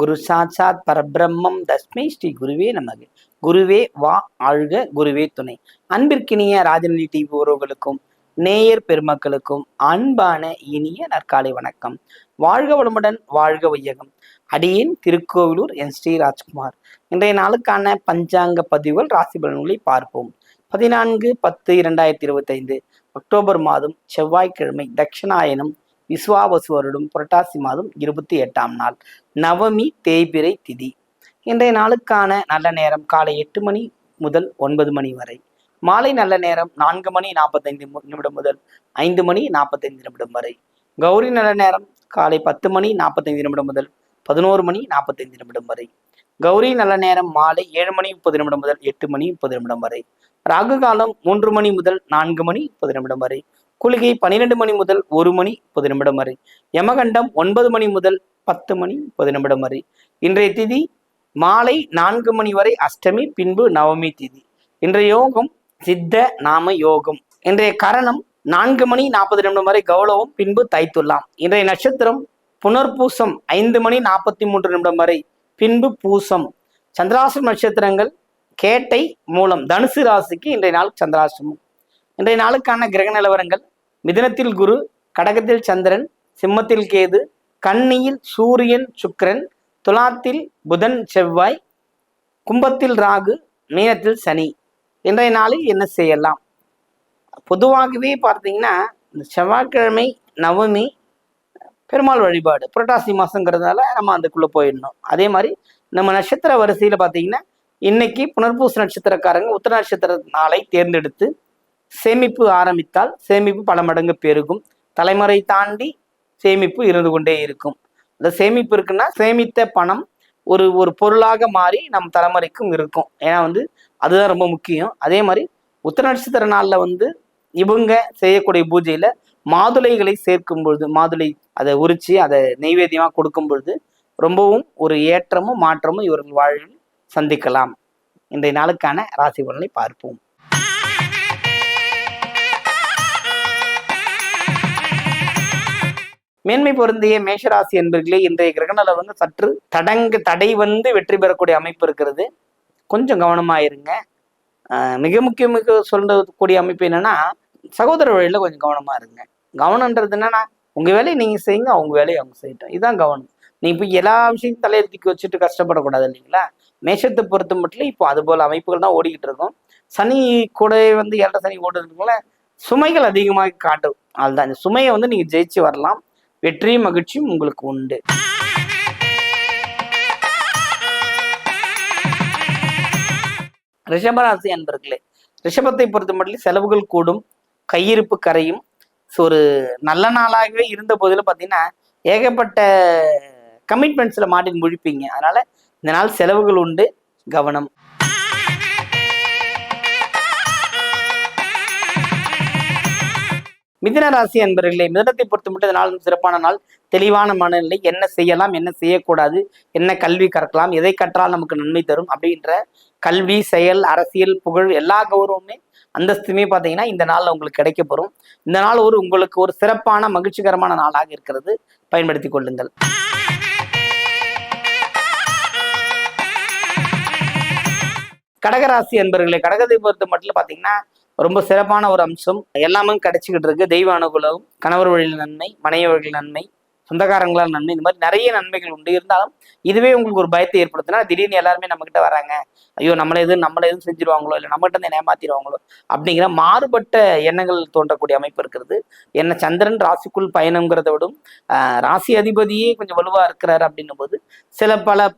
குரு சாட்சாத் பரபிரம்மம் தஸ்மை ஸ்ரீ குருவே நமக. குருவே வா ஆழ்க குருவே துணை. அன்பிற்கினிய ராஜநிலை டிவி உறவுகளுக்கும் நேயர் பெருமக்களுக்கும் அன்பான இனிய நற்காலை வணக்கம். வாழ்க வளமுடன் வாழ்க வையகம். அடியின் திருக்கோவிலூர் என் ஸ்ரீ ராஜ்குமார். இன்றைய நாளுக்கான பஞ்சாங்க பதிவுகள் ராசி பலன்களை பார்ப்போம். பதினான்கு பத்து இரண்டாயிரத்தி இருபத்தைந்து அக்டோபர் மாதம் செவ்வாய்க்கிழமை தட்சிணாயனம் விஸ்வாவசு வருடம் புரட்டாசி மாதம் இருபத்தி எட்டாம் நாள். நவமி தேய்பிறை திதி. இன்றைய நாளுக்கான நல்ல நேரம் காலை எட்டு மணி முதல் ஒன்பது மணி வரை. மாலை நல்ல நேரம் நான்கு மணி நாற்பத்தைந்து நிமிடம் முதல் ஐந்து மணி நாற்பத்தைந்து நிமிடம் வரை. கௌரி நல்ல நேரம் காலை பத்து மணி நாற்பத்தைந்து நிமிடம் முதல் பதினோரு மணி நாற்பத்தைந்து நிமிடம் வரை. கௌரி நல்ல நேரம் மாலை ஏழு மணி முப்பது நிமிடம் முதல் எட்டு மணி முப்பது நிமிடம் வரை. ராகு காலம் மூன்று மணி முதல் நான்கு மணி முப்பது நிமிடம் வரை. குளிகை பன்னிரெண்டு மணி முதல் ஒரு மணி முப்பது நிமிடம் வரை. யமகண்டம் ஒன்பது மணி முதல் பத்து மணி முப்பது நிமிடம் வரை. இன்றைய திதி மாலை நான்கு மணி வரை அஷ்டமி பின்பு நவமி திதி. இன்றைய யோகம் சித்த நாம யோகம். இன்றைய கரணம் நான்கு மணி நாற்பது நிமிடம் வரை கௌரவம் பின்பு தைத்துலாம். இன்றைய நட்சத்திரம் புனர்பூசம் ஐந்து மணி நாற்பத்தி மூன்று நிமிடம் வரை பின்பு பூசம். சந்திராசிரம நட்சத்திரங்கள் கேட்டை மூலம் தனுசு ராசிக்கு இன்றைய நாள் சந்திராசிரமம் இன்றைய நாளுக்கான கிரக நிலவரங்கள் மிதனத்தில் குரு கடகத்தில் சந்திரன் சிம்மத்தில் கேது கன்னியில் சூரியன் சுக்கரன் துலாத்தில் புதன் செவ்வாய் கும்பத்தில் ராகு மீனத்தில் சனி. இன்றைய நாளில் என்ன செய்யலாம்? பொதுவாகவே பார்த்தீங்கன்னா இந்த செவ்வாய்க்கிழமை நவமி பெருமாள் வழிபாடு புரட்டாசி மாசங்கிறதுனால நம்ம அதுக்குள்ளே போயிடணும். அதே மாதிரி நம்ம நட்சத்திர வரிசையில் பார்த்தீங்கன்னா இன்னைக்கு புனர்பூச நட்சத்திரக்காரங்க உத்தர நட்சத்திர நாளை தேர்ந்தெடுத்து சேமிப்பு ஆரம்பித்தால் சேமிப்பு பல மடங்கு பெருகும். தலைமுறை தாண்டி சேமிப்பு இருந்து கொண்டே இருக்கும். அந்த சேமிப்பு இருக்குன்னா சேமித்த பணம் ஒரு ஒரு பொருளாக மாறி நம் தலைமுறைக்கும் இருக்கும். ஏன்னா வந்து அதுதான் ரொம்ப முக்கியம். அதே மாதிரி உத்தர நட்சத்திர நாளில் வந்து இவங்க செய்யக்கூடிய பூஜையில் மாதுளைகளை சேர்க்கும் பொழுது மாதுளை அதை உரிச்சு அதை நெய்வேத்தியமாக கொடுக்கும் பொழுது ரொம்பவும் ஒரு ஏற்றமும் மாற்றமும் இவர்கள் வாழ்வில் சந்திக்கலாம். இன்றைய நாளுக்கான ராசி பலனை பார்ப்போம். மேன்மை பொருந்திய மேஷராசி என்பர்களே இன்றைய கிரகணல வந்து சற்று தடங்கு தடை வந்து வெற்றி பெறக்கூடிய அமைப்பு இருக்கிறது. கொஞ்சம் கவனமாக இருங்க. மிக முக்கிய மிக சொல்லக்கூடிய அமைப்பு என்னன்னா சகோதர வழியில் கொஞ்சம் கவனமாக இருங்க. கவனம்ன்றது என்னன்னா உங்கள் வேலையை நீங்கள் செய்யுங்க அவங்க வேலையை அவங்க செய்யட்டும். இதுதான் கவனம். நீ இப்போ எல்லா விஷயத்தையும் தலையெழுத்திக்கு வச்சுட்டு கஷ்டப்படக்கூடாது இல்லைங்களா? மேஷத்தை பொறுத்த மட்டும் இப்போ அது போல் அமைப்புகள் தான் ஓடிக்கிட்டு இருக்கும். சனி கூட வந்து ஏழரை சனி ஓடுறதுக்குள்ள சுமைகள் அதிகமாக காட்டும். அதுதான் இந்த சுமையை வந்து நீங்கள் ஜெயிச்சு வரலாம். வெற்றியும் மகிழ்ச்சியும் உங்களுக்கு உண்டு. ரிஷபராசி அன்பர்களே ரிஷபத்தை பொறுத்த மட்டும் செலவுகள் கூடும் கையிருப்பு கரையும். ஸோ ஒரு நல்ல நாளாகவே இருந்த போதில் பார்த்தீங்கன்னா ஏகப்பட்ட கமிட்மெண்ட்ஸில் மாட்டின் முழிப்பீங்க. அதனால இந்த நாள் செலவுகள் உண்டு கவனம். மிதன ராசி அன்பர்களே மிதனத்தை பொறுத்து மட்டும் நாள் சிறப்பான நாள். தெளிவான மனநிலை என்ன செய்யலாம் என்ன செய்யக்கூடாது என்ன கல்வி கற்கலாம் எதை கற்றால் நமக்கு நன்மை தரும் அப்படின்ற கல்வி செயல் அரசியல் புகழ் எல்லா கௌரவமே அந்தஸ்துமே பார்த்தீங்கன்னா இந்த நாளில் உங்களுக்கு கிடைக்க பெறும். இந்த நாள் ஒரு உங்களுக்கு ஒரு சிறப்பான மகிழ்ச்சிகரமான நாளாக இருக்கிறது. பயன்படுத்தி கொள்ளுங்கள். கடகராசி அன்பர்களே கடகத்தை பொறுத்த மட்டும் பார்த்தீங்கன்னா ரொம்ப சிறப்பான ஒரு அம்சம். எல்லாமே கிடைச்சிக்கிட்டு இருக்கு. தெய்வ அனுகூலம் கணவர் வழியில் நன்மை மனைவி வழியில் நன்மை சொந்தக்காரங்களால் நன்மை இந்த மாதிரி நிறைய நன்மைகள் உண்டு. இருந்தாலும் இதுவே உங்களுக்கு ஒரு பயத்தை ஏற்படுத்தினா திடீர்னு எல்லாருமே நம்ம கிட்ட வராங்க. ஐயோ நம்மளை எதுவும் நம்மள எதுவும் செஞ்சிருவாங்களோ இல்லை நம்மகிட்ட இருந்து ஏமாத்திடுவாங்களோ அப்படிங்கிற மாறுபட்ட எண்ணங்கள் தோன்றக்கூடிய அமைப்பு இருக்கிறது. என்ன சந்திரன் ராசிக்குள் பயணங்கிறத விடும் ஆஹ், ராசி அதிபதியே கொஞ்சம் வலுவா இருக்கிறாரு அப்படின்னும் போது சில பல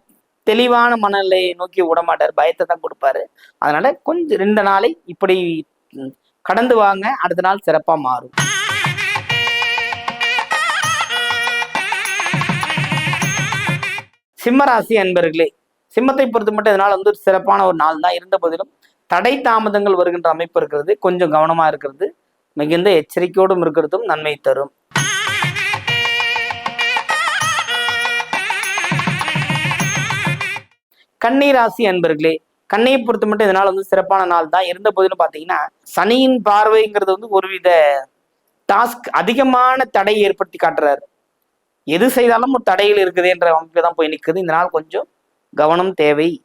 தெளிவான மனநிலையை நோக்கி விடமாட்டார் பயத்தை தான் கொடுப்பாரு. அதனால கொஞ்சம் ரெண்டு நாளை இப்படி கடந்து வாங்க அடுத்த நாள் சிறப்பா மாறும். சிம்மராசி அன்பர்களே சிம்மத்தை பொறுத்து மட்டும் இதனால் வந்து ஒரு சிறப்பான ஒரு நாள் தான். இருந்த போதிலும் தடை தாமதங்கள் வருகின்ற அமைப்பு இருக்கிறது. கொஞ்சம் கவனமா இருக்கிறது. மிகுந்த எச்சரிக்கையோடும் இருக்கிறதும் நன்மை தரும். கன்னி ராசி அன்பர்களே கண்ணையை பொறுத்து மட்டும் இதனால் வந்து சிறப்பான நாள் தான்? இருந்த போதிலும் பார்த்தீங்கன்னா சனியின் பார்வைங்கிறது வந்து ஒருவித டாஸ்க் அதிகமான தடை ஏற்படுத்தி காட்டுறாரு. எது செய்தாலும் ஒரு தடையில் இருக்குதுன்ற அமைப்பு தான் போய் நிற்குது இந்த நாள் கொஞ்சம் கவனம் தேவை.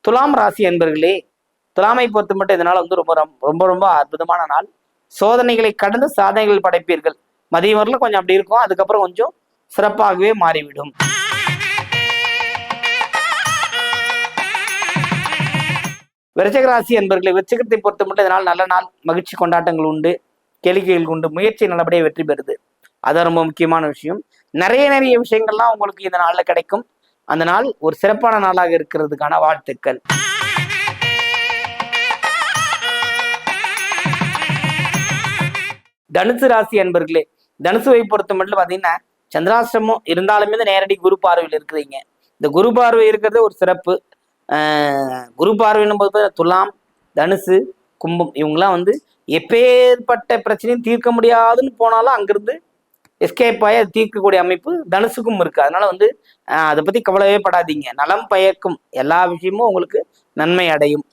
துலாம் ராசி என்பர்களே துலாமை பொறுத்து மட்டும் இதனால் வந்து ரொம்ப ரொம்ப- ரொம்ப ரொம்ப அற்புதமான நாள். சோதனைகளை கடந்து சாதனைகள் படைப்பீர்கள். மதியம் வரல கொஞ்சம் அப்படி இருக்கும். அதுக்கப்புறம் கொஞ்சம் சிறப்பாகவே மாறிவிடும். விருச்சகராசி என்பர்களை விருச்சகத்தை பொறுத்த மட்டும் இதனால் நல்ல நாள் மகிழ்ச்சி கொண்டாட்டங்கள் உண்டு கேளிக்கைகள் உண்டு முயற்சி நல்லபடியாக வெற்றி பெறுது. அது ரொம்ப முக்கியமான விஷயம். நிறைய நிறைய விஷயங்கள்லாம் உங்களுக்கு இந்த நாளில் கிடைக்கும். அந்த நாள் ஒரு சிறப்பான நாளாக இருக்கிறதுக்கான வாழ்த்துக்கள். தனுசு ராசி அன்பர்களே தனுசுவை பொறுத்த மட்டும் பார்த்தீங்கன்னா சந்திராசிரமம் இருந்தாலுமே இந்த நேரடி குரு பார்வையில் இருக்கிறீங்க. இந்த குரு பார்வை இருக்கிறது ஒரு சிறப்பு. குரு பார்வைன்னும் போது துலாம் தனுசு கும்பம் இவங்கெல்லாம் வந்து எப்பேற்பட்ட பிரச்சனையும் தீர்க்க முடியாதுன்னு போனாலும் அங்கிருந்து எஸ்கேப் ஆகி அது தீர்க்கக்கூடிய அமைப்பு தனுசுக்கும் இருக்கு. அதனால வந்து அதை பத்தி கவலையே படாதீங்க. நலம் பயக்கும். எல்லா விஷயமும் உங்களுக்கு நன்மை அடையும்.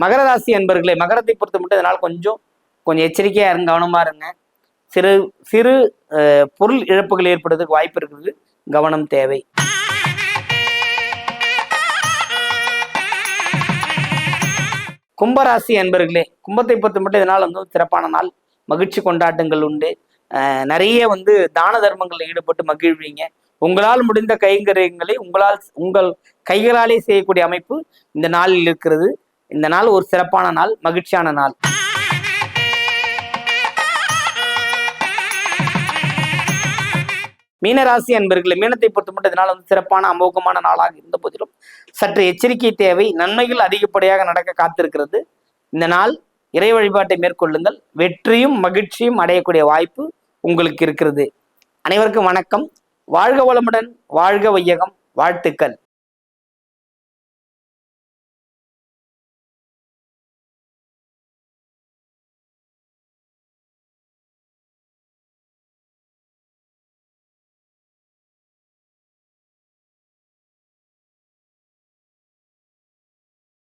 மகர ராசி அன்பர்களே மகரத்தை பொறுத்த மட்டும் இதனால் கொஞ்சம் கொஞ்சம் எச்சரிக்கையாக இருங்க கவனமாக இருங்க. சிறு சிறு பொருள் இழப்புகள் ஏற்படுறதுக்கு வாய்ப்பு இருக்குது. கவனம் தேவை. கும்பராசி அன்பர்களே கும்பத்தை பொறுத்த மட்டும் இதனால் வந்து சிறப்பான நாள். மகிழ்ச்சி கொண்டாட்டங்கள் உண்டு. நிறைய வந்து தான தர்மங்களில் ஈடுபட்டு மகிழ்வீங்க. உங்களால் முடிந்த கைங்கரியங்களை உங்களால் உங்கள் கைகளாலே செய்யக்கூடிய அமைப்பு இந்த நாளில் இருக்கிறது. இந்த நாள் ஒரு சிறப்பான நாள் மகிழ்ச்சியான நாள். மீனராசி அன்பர்களை மீனத்தை பொறுத்த மட்டும் இதனால் வந்து சிறப்பான அமோகமான நாளாக இருந்த போதிலும் சற்று எச்சரிக்கை தேவை நன்மைகள் அதிகப்படியாக நடக்க காத்திருக்கிறது. இந்த நாள் இறை வழிபாட்டை மேற்கொள்ளுங்கள் வெற்றியும் மகிழ்ச்சியும் அடையக்கூடிய வாய்ப்பு உங்களுக்கு இருக்கிறது. அனைவருக்கும் வணக்கம். வாழ்க வளமுடன் வாழ்க வையகம் வாழ்த்துக்கள்.